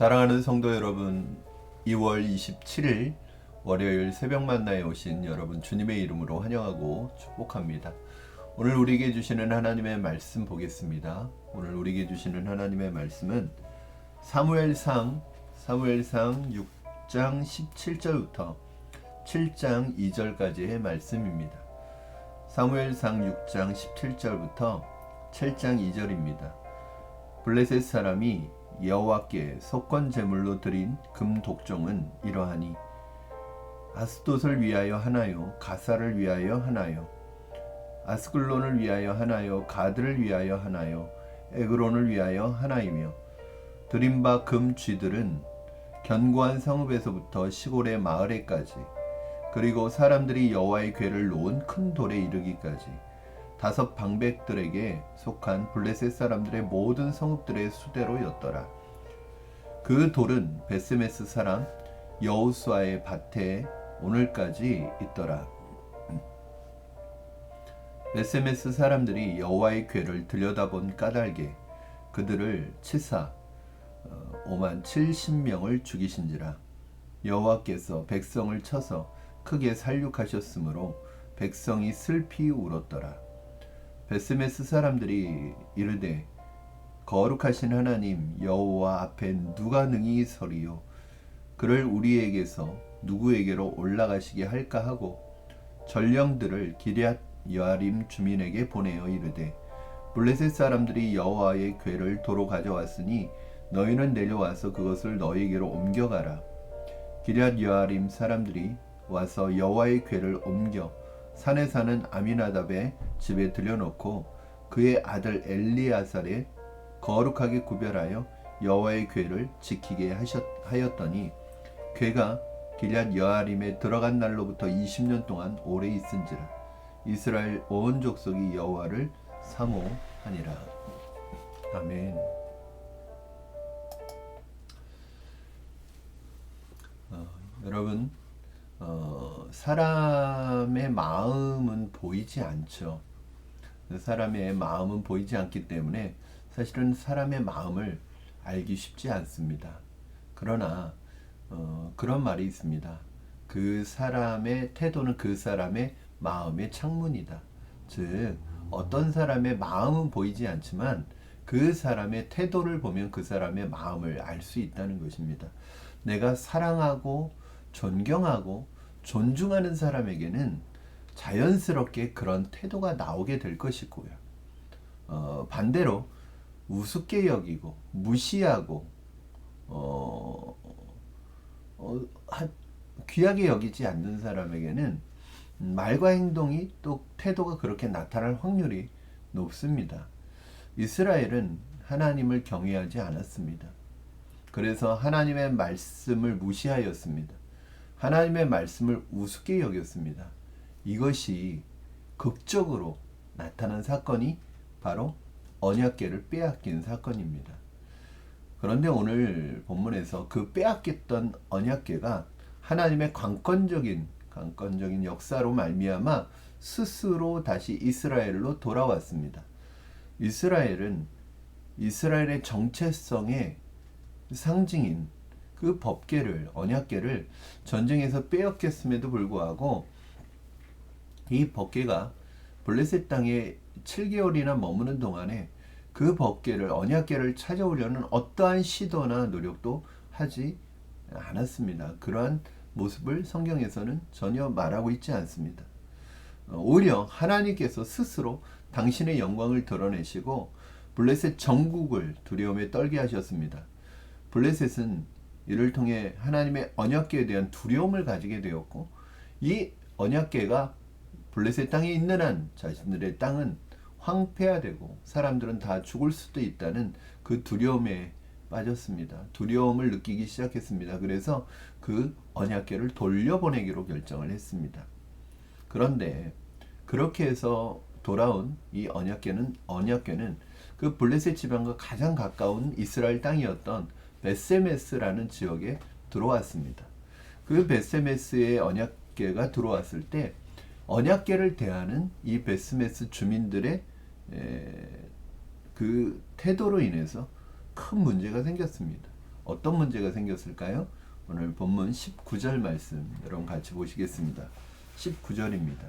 사랑하는 성도 여러분, 2월 27일 월요일 새벽 만나에 오신 여러분 주님의 이름으로 환영하고 축복합니다. 오늘 우리에게 주시는 하나님의 말씀 보겠습니다. 오늘 우리에게 주시는 하나님의 말씀은 사무엘상 사무엘상 6장 17절부터 7장 2절까지의 말씀입니다. 사무엘상 6장 17절부터 7장 2절입니다. 블레셋 사람이 여호와께 속건 제물로 드린 금 독종은 이러하니 아스돗을 위하여 하나요 가사를 위하여 하나요 아스글론을 위하여 하나요 가드를 위하여 하나요 에그론을 위하여 하나이며 드린 바 금 쥐들은 견고한 성읍에서부터 시골의 마을에까지 그리고 사람들이 여호와의 궤를 놓은 큰 돌에 이르기까지 다섯 방백들에게 속한 블레셋 사람들의 모든 성읍들의 수대로였더라. 그 돌은 베스메스 사람 여우수아의 밭에 오늘까지 있더라. 베스메스 사람들이 여호와의 궤를 들여다본 까닭에 그들을 치사 5만 70명을 죽이신지라 여호와께서 백성을 쳐서 크게 살육하셨으므로 백성이 슬피 울었더라. 베스메스 사람들이 이르되 거룩하신 하나님 여호와 앞에 누가 능히 서리요? 그를 우리에게서 누구에게로 올라가시게 할까 하고 전령들을 기럇 여아림 주민에게 보내어 이르되 블레셋 사람들이 여호와의 궤를 도로 가져왔으니 너희는 내려와서 그것을 너희에게로 옮겨가라. 기럇 여아림 사람들이 와서 여호와의 궤를 옮겨 산에 사는 아미나답의 집에 들여놓고 그의 아들 엘리아살의 거룩하게 구별하여 여호와의 궤를 지키게 하셨, 하였더니 궤가 길앗 여아림에 들어간 날로부터 20년 동안 오래 있은지라 이스라엘 온 족속이 여호와를 사모하니라 아멘. 어, 여러분 어, 사람의 마음은 보이지 않죠. 사람의 마음은 보이지 않기 때문에 사실은 사람의 마음을 알기 쉽지 않습니다. 그러나 어, 그런 말이 있습니다. 그 사람의 태도는 그 사람의 마음의 창문이다. 즉 어떤 사람의 마음은 보이지 않지만 그 사람의 태도를 보면 그 사람의 마음을 알 수 있다는 것입니다. 내가 사랑하고 존경하고 존중하는 사람에게는 자연스럽게 그런 태도가 나오게 될 것이고요. 어, 반대로 우습게 여기고 무시하고 어, 어, 귀하게 여기지 않는 사람에게는 말과 행동이 또 태도가 그렇게 나타날 확률이 높습니다. 이스라엘은 하나님을 경외하지 않았습니다. 그래서 하나님의 말씀을 무시하였습니다. 하나님의 말씀을 우습게 여겼습니다. 이것이 극적으로 나타난 사건이 바로 언약계를 빼앗긴 사건입니다. 그런데 오늘 본문에서 그 빼앗겼던 언약계가 하나님의 관건적인 관건적인 역사로 말미암아 스스로 다시 이스라엘로 돌아왔습니다. 이스라엘은 이스라엘의 정체성의 상징인 그 법계를 언약계를 전쟁에서 빼앗겼음에도 불구하고 이 법계가 블레셋 땅에 7개월이나 머무는 동안에 그 법계를 언약계를 찾아오려는 어떠한 시도나 노력도 하지 않았습니다. 그러한 모습을 성경에서는 전혀 말하고 있지 않습니다. 어, 오히려 하나님께서 스스로 당신의 영광을 드러내시고 블레셋 전국을 두려움에 떨게 하셨습니다. 블레셋은 이를 통해 하나님의 언약궤에 대한 두려움을 가지게 되었고 이 언약궤가 블레셋 땅에 있는 한 자신들의 땅은 황폐화되고 사람들은 다 죽을 수도 있다는 그 두려움에 빠졌습니다. 두려움을 느끼기 시작했습니다. 그래서 그 언약궤를 돌려보내기로 결정을 했습니다. 그런데 그렇게 해서 돌아온 이 언약궤는 언약궤는 그 블레셋 지방과 가장 가까운 이스라엘 땅이었던 베세메스라는 지역에 들어왔습니다. 그 베세메스의 언약궤가 들어왔을 때 언약궤를 대하는 이 베스메스 주민들의 그 태도로 인해서 큰 문제가 생겼습니다. 어떤 문제가 생겼을까요? 오늘 본문 19절 말씀 여러분 같이 보시겠습니다. 19절입니다.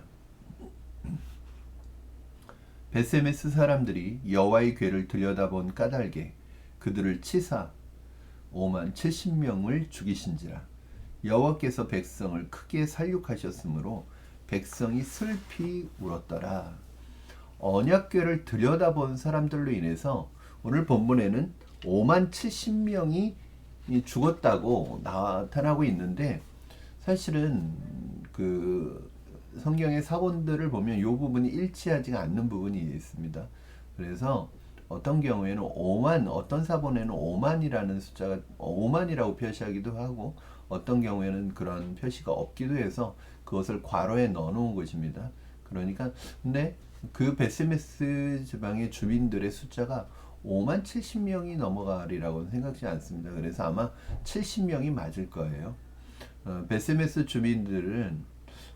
베세메스 사람들이 여호와의 궤를 들여다본 까닭에 그들을 치사 5만 70명을 죽이신지라 여호와께서 백성을 크게 살육하셨으므로 백성이 슬피 울었더라. 언약궤를 들여다본 사람들로 인해서 오늘 본문에는 5만 70명이 죽었다고 나타나고 있는데 사실은 그 성경의 사본들을 보면 이 부분이 일치하지 않는 부분이 있습니다. 그래서 어떤 경우에는 5만, 어떤 사본에는 5만이라는 숫자가 5만이라고 표시하기도 하고 어떤 경우에는 그런 표시가 없기도 해서 그것을 괄호에 넣어 놓은 것입니다. 그러니까 근데 그 베스메스 지방의 주민들의 숫자가 5만 70명이 넘어가리라고 생각지 않습니다. 그래서 아마 70명이 맞을 거예요. 어, 베스메스 주민들은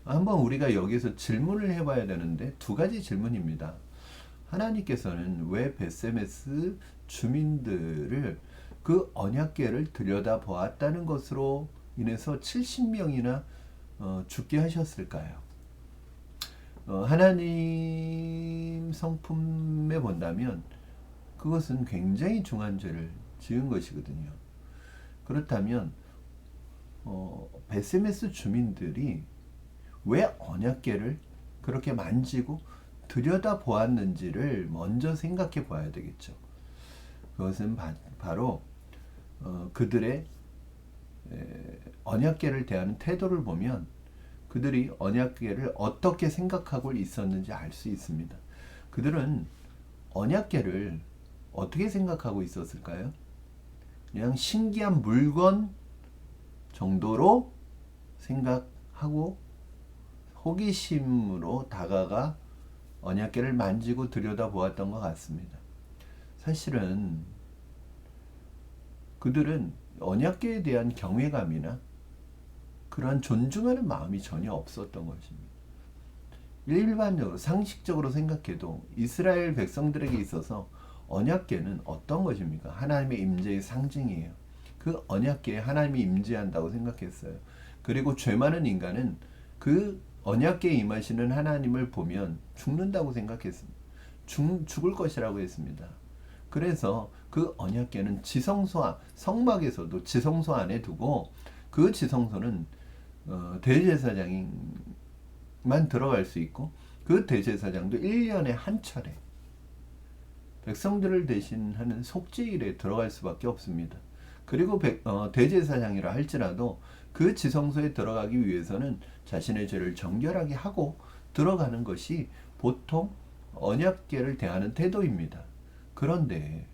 한번 우리가 여기서 질문을 해봐야 되는데 두 가지 질문입니다. 하나님께서는 왜 베세메스 주민들을 그 언약궤를 들여다 보았다는 것으로 인해서 70명이나 어, 죽게 하셨을까요? 어, 하나님 성품에 본다면 그것은 굉장히 중한 죄를 지은 것이거든요. 그렇다면 어, 베세메스 주민들이 왜 언약궤를 그렇게 만지고 들여다 보았는지를 먼저 생각해 봐야 되겠죠. 그것은 바, 로 어, 그들의 에, 언약궤를 대하는 태도를 보면 그들이 언약궤를 어떻게 생각하고 있었는지 알 수 있습니다. 그들은 언약궤를 어떻게 생각하고 있었을까요? 그냥 신기한 물건 정도로 생각하고 호기심으로 다가가 언약궤를 만지고 들여다 보았던 것 같습니다. 사실은 그들은 언약궤에 대한 경외감이나 그러한 존중하는 마음이 전혀 없었던 것입니다. 일반적으로 상식적으로 생각해도 이스라엘 백성들에게 있어서 언약궤는 어떤 것입니까? 하나님의 임재의 상징이에요. 그 언약궤에 하나님이 임재한다고 생각했어요. 그리고 죄 많은 인간은 그 언약궤에 임하시는 하나님을 보면 죽는다고 생각했습니다. 죽, 죽을 것이라고 했습니다. 그래서 그 언약궤는 지성소 성막에서도 지성소 안에 두고 그 지성소는 어, 대제사장만 들어갈 수 있고 그 대제사장도 1년에 한 차례 백성들을 대신하는 속죄일에 들어갈 수밖에 없습니다. 그리고 백, 어, 대제사장이라 할지라도 그 지성소에 들어가기 위해서는 자신의 죄를 정결하게 하고 들어가는 것이 보통 언약계를 대하는 태도입니다. 그런데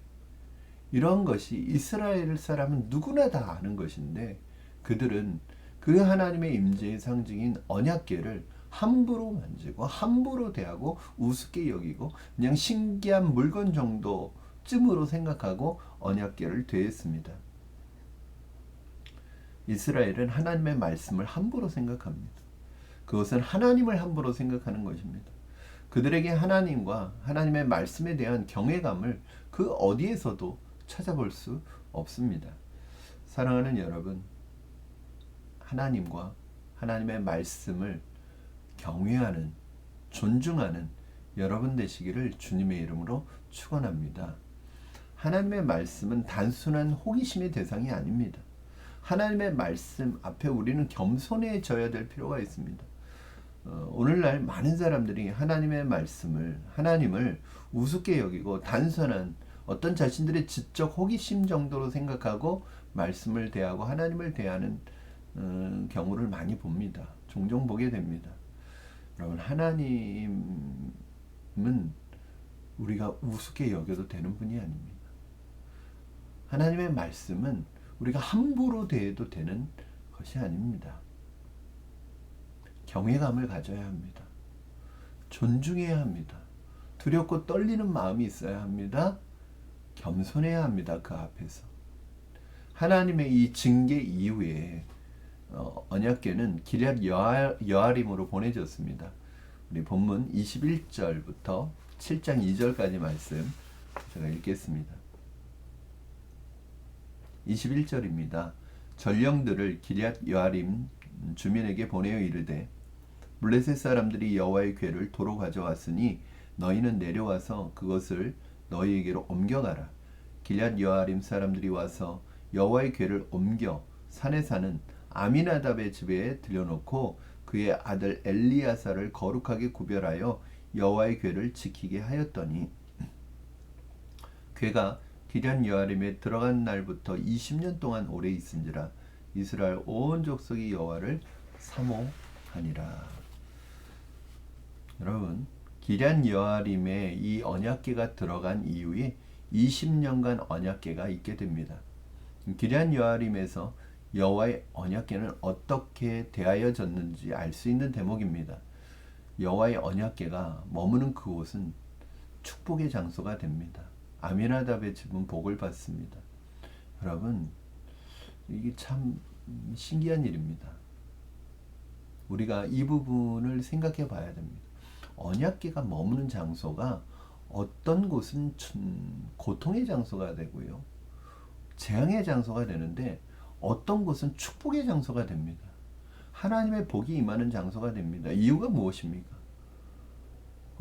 이런 것이 이스라엘 사람은 누구나 다 아는 것인데 그들은 그 하나님의 임재의 상징인 언약계를 함부로 만지고 함부로 대하고 우습게 여기고 그냥 신기한 물건 정도쯤으로 생각하고 언약계를 대했습니다. 이스라엘은 하나님의 말씀을 함부로 생각합니다. 그것은 하나님을 함부로 생각하는 것입니다. 그들에게 하나님과 하나님의 말씀에 대한 경외감을 그 어디에서도 찾아볼 수 없습니다. 사랑하는 여러분, 하나님과 하나님의 말씀을 경외하는, 존중하는 여러분 되시기를 주님의 이름으로 축원합니다. 하나님의 말씀은 단순한 호기심의 대상이 아닙니다. 하나님의 말씀 앞에 우리는 겸손해져야 될 필요가 있습니다. 어, 오늘날 많은 사람들이 하나님의 말씀을 하나님을 우습게 여기고 단순한 어떤 자신들의 지적 호기심 정도로 생각하고 말씀을 대하고 하나님을 대하는 어, 경우를 많이 봅니다. 종종 보게 됩니다. 여러분 하나님은 우리가 우습게 여겨도 되는 분이 아닙니다. 하나님의 말씀은 우리가 함부로 대해도 되는 것이 아닙니다. 경외감을 가져야 합니다. 존중해야 합니다. 두렵고 떨리는 마음이 있어야 합니다. 겸손해야 합니다. 그 앞에서. 하나님의 이 징계 이후에 어, 언약궤는 기럇 여아림으로 보내졌습니다. 우리 본문 21절부터 7장 2절까지 말씀 제가 읽겠습니다. 21절입니다. 전령들을 기럇 여아림 주민에게 보내어 이르되 블레셋 사람들이 여호와의 궤를 도로 가져왔으니 너희는 내려와서 그것을 너희에게로 옮겨가라. 기럇 여아림 사람들이 와서 여호와의 궤를 옮겨 산에 사는 아미나답의 집에 들여놓고 그의 아들 엘리야사를 거룩하게 구별하여 여호와의 궤를 지키게 하였더니 궤가 기럇 여아림에 들어간 날부터 20년 동안 오래 있은지라 이스라엘 온 족속이 여호와를 사모하니라. 여러분 기럇 여아림에 이 언약궤가 들어간 이후에 20년간 언약궤가 있게 됩니다. 기럇 여아림에서 여호와의 언약궤는 어떻게 대하여졌는지 알 수 있는 대목입니다. 여호와의 언약궤가 머무는 그곳은 축복의 장소가 됩니다. 아미나답의 집은 복을 받습니다. 여러분 이게 참 신기한 일입니다. 우리가 이 부분을 생각해 봐야 됩니다. 언약궤가 머무는 장소가 어떤 곳은 고통의 장소가 되고요. 재앙의 장소가 되는데 어떤 곳은 축복의 장소가 됩니다. 하나님의 복이 임하는 장소가 됩니다. 이유가 무엇입니까?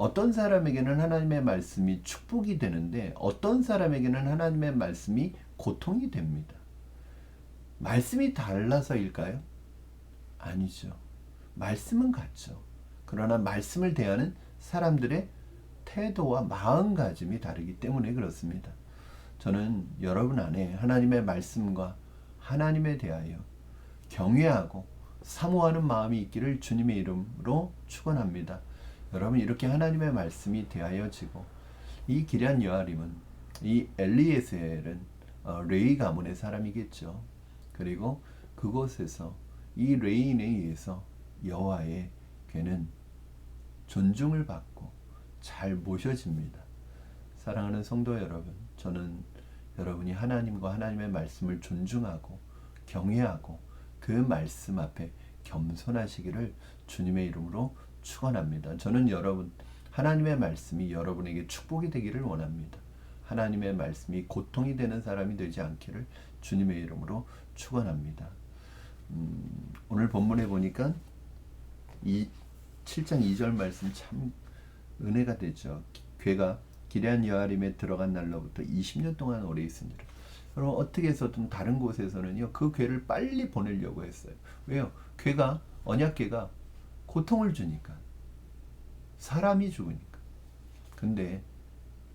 어떤 사람에게는 하나님의 말씀이 축복이 되는데 어떤 사람에게는 하나님의 말씀이 고통이 됩니다. 말씀이 달라서일까요? 아니죠. 말씀은 같죠. 그러나 말씀을 대하는 사람들의 태도와 마음가짐이 다르기 때문에 그렇습니다. 저는 여러분 안에 하나님의 말씀과 하나님에 대하여 경외하고 사모하는 마음이 있기를 주님의 이름으로 축원합니다. 여러분 이렇게 하나님의 말씀이 대하여지고 이 기럇 여아림은 이 엘리에셀은 어, 레이 가문의 사람이겠죠. 그리고 그곳에서 이 레인에 의해서 여호와의 괴는 존중을 받고 잘 모셔집니다. 사랑하는 성도 여러분, 저는 여러분이 하나님과 하나님의 말씀을 존중하고 경외하고 그 말씀 앞에 겸손하시기를 주님의 이름으로 축원합니다. 저는 여러분 하나님의 말씀이 여러분에게 축복이 되기를 원합니다. 하나님의 말씀이 고통이 되는 사람이 되지 않기를 주님의 이름으로 축원합니다. 음, 오늘 본문에 보니까 이 7장 2절 말씀 참 은혜가 되죠. 괴가 기레한 여아림에 들어간 날로부터 20년 동안 오래 있습니다. 여러분 어떻게 해서든 다른 곳에서는요 그 괴를 빨리 보내려고 했어요. 왜요? 괴가 언약괴가 고통을 주니까 사람이 죽으니까. 근데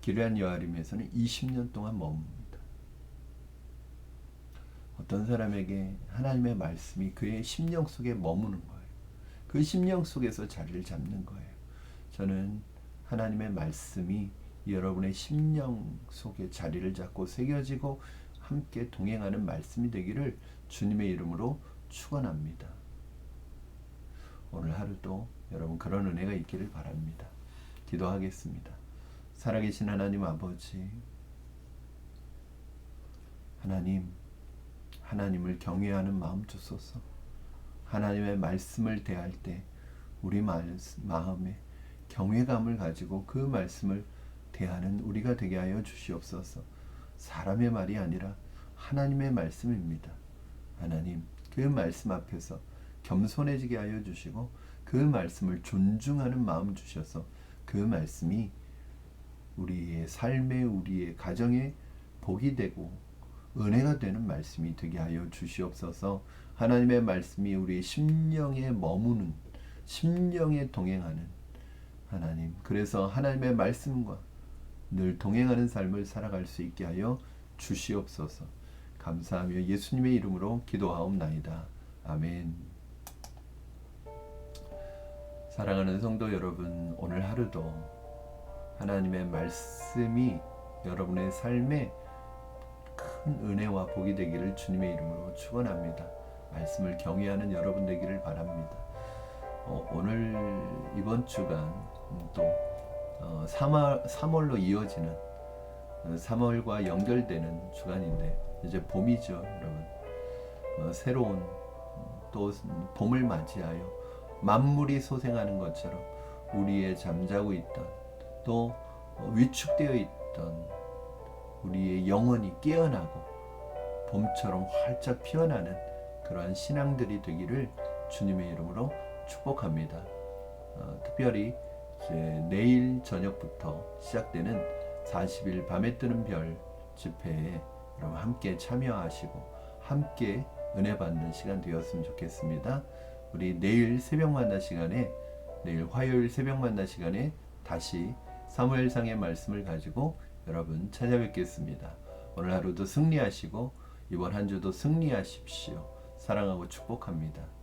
기레한 여아림에서는 20년 동안 머뭅니다. 어떤 사람에게 하나님의 말씀이 그의 심령 속에 머무는 거예요. 그 심령 속에서 자리를 잡는 거예요. 저는 하나님의 말씀이 여러분의 심령 속에 자리를 잡고 새겨지고 함께 동행하는 말씀이 되기를 주님의 이름으로 축원합니다. 오늘 하루도 여러분 그런 은혜가 있기를 바랍니다. 기도하겠습니다. 살아계신 하나님 아버지, 하나님, 하나님을 경외하는 마음 주소서. 하나님의 말씀을 대할 때 우리 마음에 경외감을 가지고 그 말씀을 대하는 우리가 되게 하여 주시옵소서. 사람의 말이 아니라 하나님의 말씀입니다. 하나님, 그 말씀 앞에서 겸손해지게 하여 주시고 그 말씀을 존중하는 마음 주셔서 그 말씀이 우리의 삶에 우리의 가정에 복이 되고 은혜가 되는 말씀이 되게 하여 주시옵소서. 하나님의 말씀이 우리의 심령에 머무는 심령에 동행하는 하나님. 그래서 하나님의 말씀과 늘 동행하는 삶을 살아갈 수 있게 하여 주시옵소서. 감사하며 예수님의 이름으로 기도하옵나이다. 아멘. 사랑하는 성도 여러분, 오늘 하루도 하나님의 말씀이 여러분의 삶에 큰 은혜와 복이 되기를 주님의 이름으로 축원합니다. 말씀을 경외하는 여러분 되기를 바랍니다. 어, 오늘 이번 주간 또 어, 3월, 3월로 이어지는 3월과 어, 연결되는 주간인데 이제 봄이죠, 여러분. 어, 새로운 또 봄을 맞이하여 만물이 소생하는 것처럼 우리의 잠자고 있던 또 위축되어 있던 우리의 영혼이 깨어나고 봄처럼 활짝 피어나는 그러한 신앙들이 되기를 주님의 이름으로 축복합니다. 어, 특별히 내일 저녁부터 시작되는 40일 밤에 뜨는 별 집회에 여러분 함께 참여하시고 함께 은혜 받는 시간 되었으면 좋겠습니다. 우리 내일 새벽 만나 시간에 내일 화요일 새벽 만나 시간에 다시 사무엘상의 말씀을 가지고 여러분 찾아뵙겠습니다. 오늘 하루도 승리하시고 이번 한 주도 승리하십시오. 사랑하고 축복합니다.